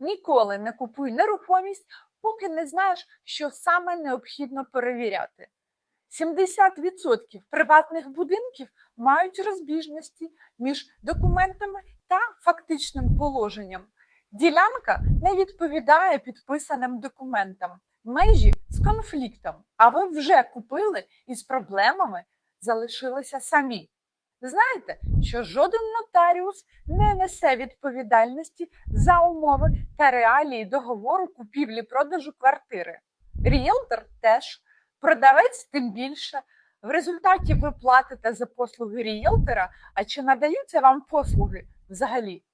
Ніколи не купуй нерухомість, поки не знаєш, що саме необхідно перевіряти. 70% приватних будинків мають розбіжності між документами та фактичним положенням. Ділянка не відповідає підписаним документам, межі з конфліктом, а ви вже купили і з проблемами залишилися самі. Знаєте, що жоден нотаріус не несе відповідальності за умови та реалії договору купівлі-продажу квартири. Ріелтор теж, продавець тим більше. В результаті ви платите за послуги ріелтора, а чи надаються вам послуги взагалі?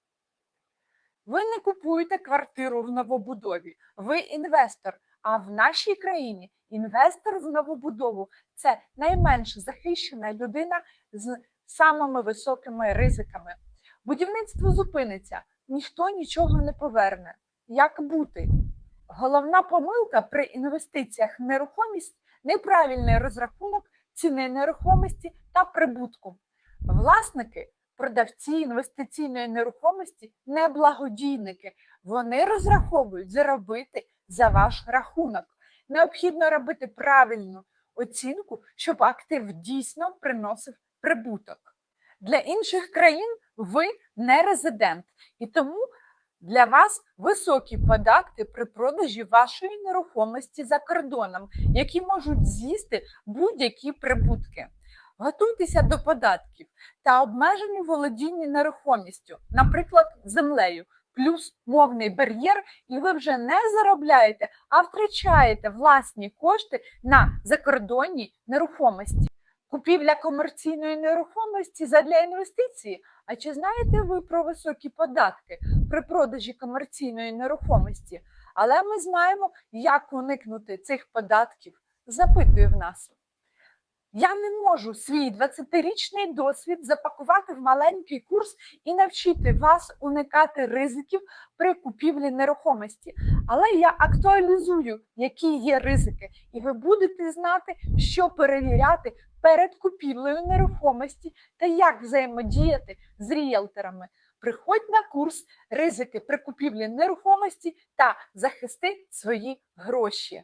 Ви не купуєте квартиру в новобудові, ви інвестор. А в нашій країні інвестор в новобудову це найменш захищена людина з самими високими ризиками. Будівництво зупиниться, ніхто нічого не поверне. Як бути? Головна помилка при інвестиціях в нерухомість неправильний розрахунок ціни нерухомості та прибутку. Власники, продавці інвестиційної нерухомості не благодійники. Вони розраховують заробити за ваш рахунок. Необхідно робити правильну оцінку, щоб актив дійсно приносив прибуток. Для інших країн ви не резидент, і тому для вас високі податки при продажі вашої нерухомості за кордоном, які можуть з'їсти будь-які прибутки. Готуйтеся до податків та обмежені володіння нерухомістю, наприклад, землею, плюс мовний бар'єр, і ви вже не заробляєте, а втрачаєте власні кошти на закордонній нерухомості. Купівля комерційної нерухомості задля інвестиції. А чи знаєте ви про високі податки при продажі комерційної нерухомості? Але ми знаємо, як уникнути цих податків. Запитує в нас. Я не можу свій 20-річний досвід запакувати в маленький курс і навчити вас уникати ризиків при купівлі нерухомості. Але я актуалізую, які є ризики, і ви будете знати, що перевіряти перед купівлею нерухомості та як взаємодіяти з ріелторами. Приходь на курс ризики при купівлі нерухомості та захисти свої гроші.